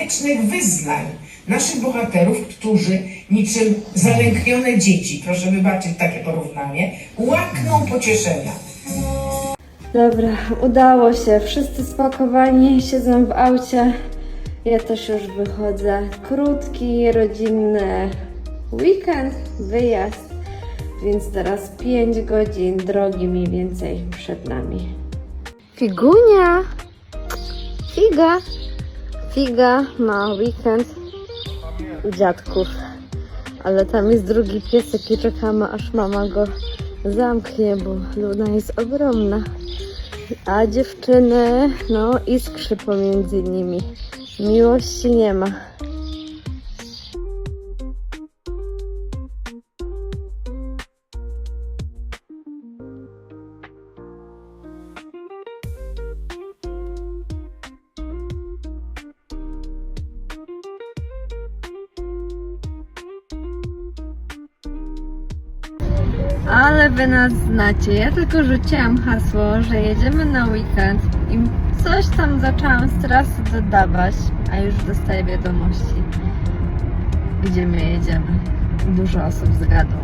Wiecznych wyznań naszych bohaterów, którzy niczym zalęknione dzieci, proszę wybaczyć takie porównanie, łakną pocieszenia. Dobra, udało się. Wszyscy spakowani, siedzą w aucie. Ja też już wychodzę. Krótki, rodzinny weekend, wyjazd. Więc teraz 5 godzin drogi mniej więcej przed nami. Figunia! Figa! Figa ma weekend u dziadków. Ale tam jest drugi piesek i czekamy aż mama go zamknie, bo Luna jest ogromna. A dziewczyny, no iskrzy pomiędzy nimi. Miłości nie ma. Ale wy nas znacie. Ja tylko rzuciłam hasło, że jedziemy na weekend i coś tam zaczęłam z trasy dodawać, a już dostaję wiadomości, gdzie my jedziemy. Dużo osób zgadło.